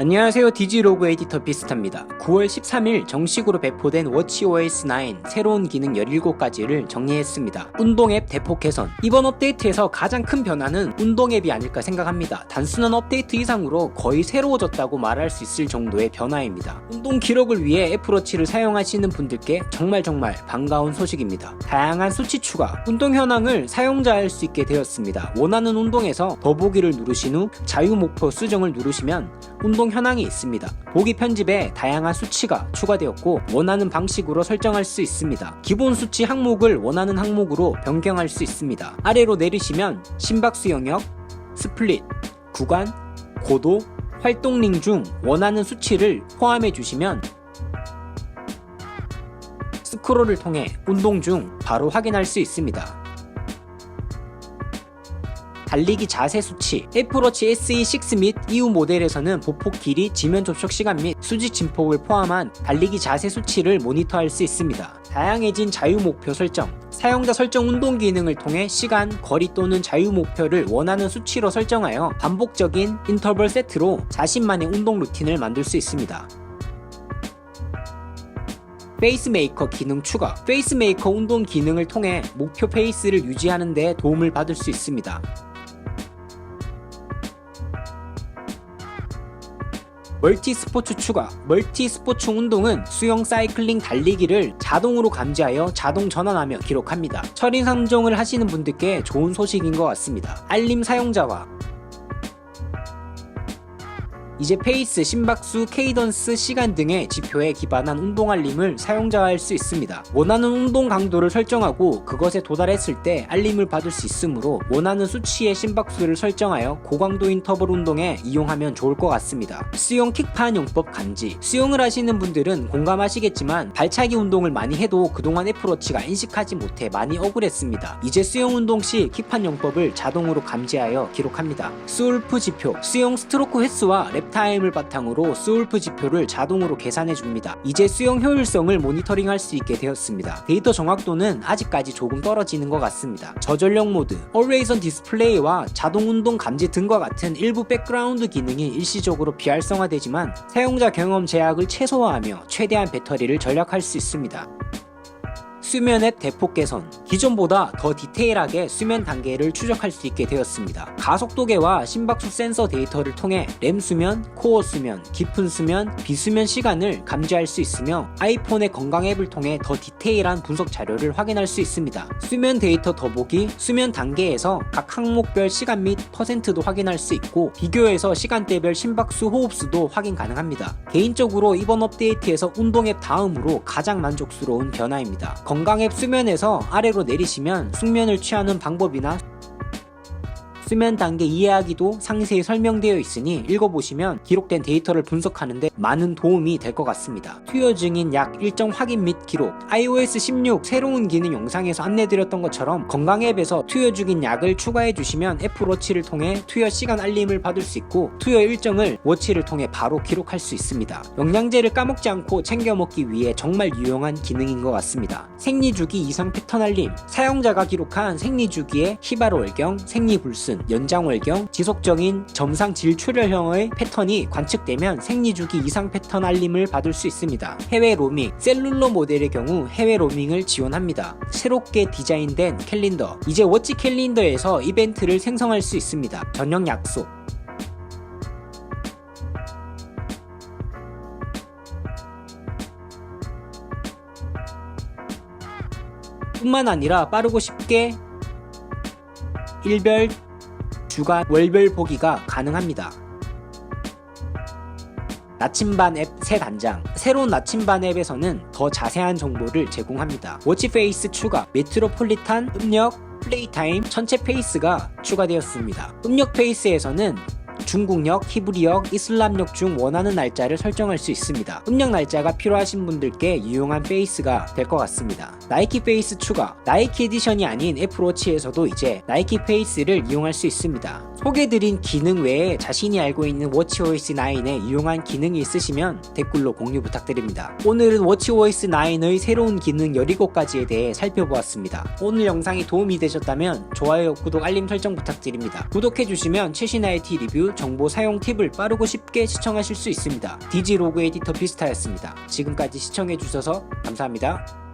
안녕하세요. 디지로그 에디터 비스타입니다. 9월 13일 정식으로 배포된 워치OS 9 새로운 기능 17가지를 정리했습니다. 운동 앱 대폭 개선. 이번 업데이트에서 가장 큰 변화는 운동 앱이 아닐까 생각합니다. 단순한 업데이트 이상으로 거의 새로워졌다고 말할 수 있을 정도의 변화입니다. 운동 기록을 위해 애플워치를 사용하시는 분들께 정말 정말 반가운 소식입니다. 다양한 수치 추가 운동 현황을 사용자할 수 있게 되었습니다. 원하는 운동에서 더보기를 누르신 후 자유 목표 수정을 누르시면 운동 현황이 있습니다. 보기 편집에 다양한 수치가 추가되었고 원하는 방식으로 설정할 수 있습니다. 기본 수치 항목을 원하는 항목으로 변경할 수 있습니다. 아래로 내리시면 심박수 영역, 스플릿, 구간, 고도, 활동링 중 원하는 수치를 포함해 주시면 스크롤을 통해 운동 중 바로 확인할 수 있습니다. 달리기 자세 수치 애플워치 SE6 및 이후 모델에서는 보폭 길이, 지면 접촉 시간 및 수직 진폭을 포함한 달리기 자세 수치를 모니터할 수 있습니다. 다양해진 자유 목표 설정 사용자 설정 운동 기능을 통해 시간, 거리 또는 자유 목표를 원하는 수치로 설정하여 반복적인 인터벌 세트로 자신만의 운동 루틴을 만들 수 있습니다. 페이스메이커 기능 추가 페이스메이커 운동 기능을 통해 목표 페이스를 유지하는 데 도움을 받을 수 있습니다. 멀티 스포츠 추가 멀티 스포츠 운동은 수영 사이클링 달리기를 자동으로 감지하여 자동 전환하며 기록합니다. 철인 상종을 하시는 분들께 좋은 소식인 것 같습니다. 알림 사용자와 이제 페이스, 심박수, 케이던스, 시간 등의 지표에 기반한 운동 알림을 사용자가 할수 있습니다. 원하는 운동 강도를 설정하고 그것에 도달했을 때 알림을 받을 수 있으므로 원하는 수치의 심박수를 설정하여 고강도 인터벌 운동에 이용하면 좋을 것 같습니다. 수영 킥판 용법 감지 수영을 하시는 분들은 공감하시겠지만 발차기 운동을 많이 해도 그동안 애플워치가 인식하지 못해 많이 억울했습니다. 이제 수영 운동 시 킥판 용법을 자동으로 감지하여 기록합니다. 스울프 지표 수영 스트로크 횟수와 랩 타임을 바탕으로 스울프 지표를 자동으로 계산해 줍니다. 이제 수영 효율성을 모니터링할 수 있게 되었습니다. 데이터 정확도는 아직까지 조금 떨어지는 것 같습니다. 저전력 모드, Always on 디스플레이와 자동 운동 감지 등과 같은 일부 백그라운드 기능이 일시적으로 비활성화되지만 사용자 경험 제약을 최소화하며 최대한 배터리를 절약할 수 있습니다. 수면 앱 대폭 개선 기존보다 더 디테일하게 수면 단계를 추적할 수 있게 되었습니다. 가속도계와 심박수 센서 데이터를 통해 램 수면, 코어 수면, 깊은 수면, 비수면 시간을 감지할 수 있으며 아이폰의 건강 앱을 통해 더 디테일한 분석 자료를 확인할 수 있습니다. 수면 데이터 더보기, 수면 단계에서 각 항목별 시간 및 퍼센트도 확인할 수 있고 비교해서 시간대별 심박수, 호흡수도 확인 가능합니다. 개인적으로 이번 업데이트에서 운동 앱 다음으로 가장 만족스러운 변화입니다. 건 강앱 수면에서 아래로 내리시면 숙면을 취하는 방법이나 수면 단계 이해하기도 상세히 설명되어 있으니 읽어보시면 기록된 데이터를 분석하는데 많은 도움이 될 것 같습니다. 투여 증인 약 일정 확인 및 기록 iOS 16 새로운 기능 영상에서 안내드렸던 것처럼 건강 앱에서 투여 중인 약을 추가해 주시면 애플워치를 통해 투여 시간 알림을 받을 수 있고 투여 일정을 워치를 통해 바로 기록할 수 있습니다. 영양제를 까먹지 않고 챙겨 먹기 위해 정말 유용한 기능인 것 같습니다. 생리주기 이상 패턴 알림 사용자가 기록한 생리주기의 히바로월경, 생리불순, 연장월경, 지속적인 점상 질출혈형의 패턴이 관측되면 생리주기 이상 패턴 알림을 받을 수 있습니다. 해외 로밍, 셀룰러 모델의 경우 해외 로밍을 지원합니다. 새롭게 디자인된 캘린더, 이제 워치 캘린더에서 이벤트를 생성할 수 있습니다. 저녁 약속, 뿐만 아니라 빠르고 쉽게 일별, 주간, 월별 보기가 가능합니다. 나침반 앱 새 단장 새로운 나침반 앱에서는 더 자세한 정보를 제공합니다. 워치페이스 추가, 메트로폴리탄, 음력, 플레이타임, 전체 페이스가 추가되었습니다. 음력 페이스에서는 중국역, 히브리역, 이슬람역 중 원하는 날짜를 설정할 수 있습니다. 음력 날짜가 필요하신 분들께 유용한 페이스가 될 것 같습니다. 나이키 페이스 추가 나이키 에디션이 아닌 애플워치에서도 이제 나이키 페이스를 이용할 수 있습니다. 소개드린 기능 외에 자신이 알고 있는 워치OS 9에 유용한 기능이 있으시면 댓글로 공유 부탁드립니다. 오늘은 워치OS 9의 새로운 기능 17가지에 대해 살펴보았습니다. 오늘 영상이 도움이 되셨다면 좋아요, 구독, 알림 설정 부탁드립니다. 구독해주시면 최신 IT 리뷰, 정보 사용 팁을 빠르고 쉽게 시청하실 수 있습니다. 디지 로그 에디터 비스타였습니다. 지금까지 시청해주셔서 감사합니다.